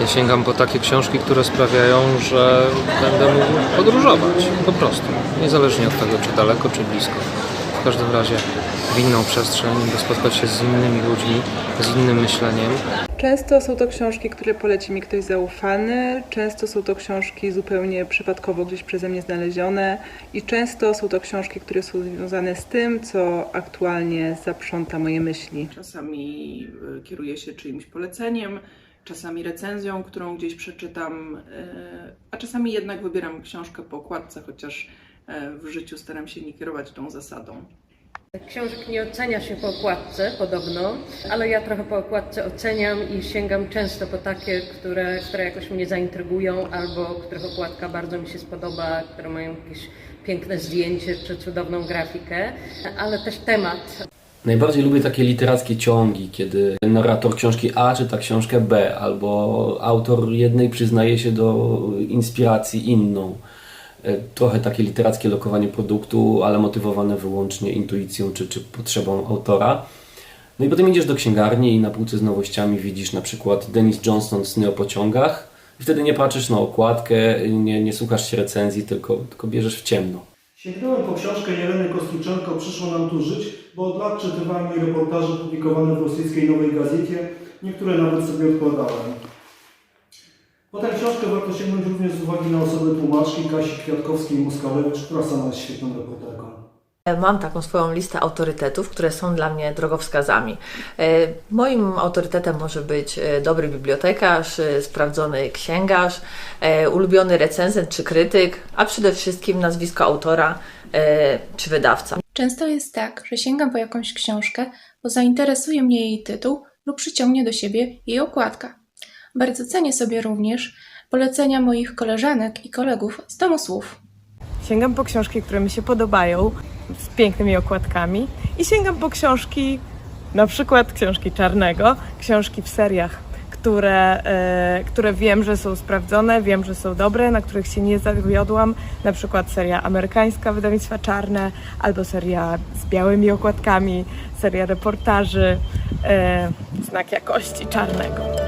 Ja sięgam po takie książki, które sprawiają, że będę mógł podróżować. Po prostu. Niezależnie od tego, czy daleko, czy blisko. W każdym razie w inną przestrzeń, by spotkać się z innymi ludźmi, z innym myśleniem. Często są to książki, które poleci mi ktoś zaufany, często są to książki zupełnie przypadkowo gdzieś przeze mnie znalezione i często są to książki, które są związane z tym, co aktualnie zaprząta moje myśli. Czasami y, kieruję się czyimś poleceniem, czasami recenzją, którą gdzieś przeczytam, y, a czasami jednak wybieram książkę po okładce, chociaż y, w życiu staram się nie kierować tą zasadą. Książek nie ocenia się po okładce podobno, ale ja trochę po okładce oceniam i sięgam często po takie, które, które jakoś mnie zaintrygują albo których okładka bardzo mi się spodoba, które mają jakieś piękne zdjęcie czy cudowną grafikę, ale też temat. Najbardziej lubię takie literackie ciągi, kiedy narrator książki A czyta książkę B, albo autor jednej przyznaje się do inspiracji inną. E, Trochę takie literackie lokowanie produktu, ale motywowane wyłącznie intuicją czy, czy potrzebą autora. No i potem idziesz do księgarni i na półce z nowościami widzisz na przykład Denis Johnston Sny o pociągach i wtedy nie patrzysz na okładkę, nie, nie słuchasz się recenzji, tylko, tylko bierzesz w ciemno. Sięgnąłem po książkę Jeleny Kostniczenko Przyszło nam tu żyć, bo od lat czytywałem jej reportaże publikowane w rosyjskiej Nowej Gazecie, niektóre nawet sobie odkładałem. Po tę książkę warto sięgnąć również z uwagi na osobę tłumaczki Kasi Kwiatkowskiej-Muskalewicz, która sama jest świetną reporterką. Mam taką swoją listę autorytetów, które są dla mnie drogowskazami. E, Moim autorytetem może być e, dobry bibliotekarz, e, sprawdzony księgarz, e, ulubiony recenzent czy krytyk, a przede wszystkim nazwisko autora e, czy wydawca. Często jest tak, że sięgam po jakąś książkę, bo zainteresuje mnie jej tytuł lub przyciągnie do siebie jej okładka. Bardzo cenię sobie również polecenia moich koleżanek i kolegów z domu słów. Sięgam po książki, które mi się podobają, z pięknymi okładkami i sięgam po książki, na przykład książki Czarnego, książki w seriach, które, e, które wiem, że są sprawdzone, wiem, że są dobre, na których się nie zawiodłam, na przykład seria amerykańska wydawnictwa Czarne, albo seria z białymi okładkami, seria reportaży, e, znak jakości Czarnego.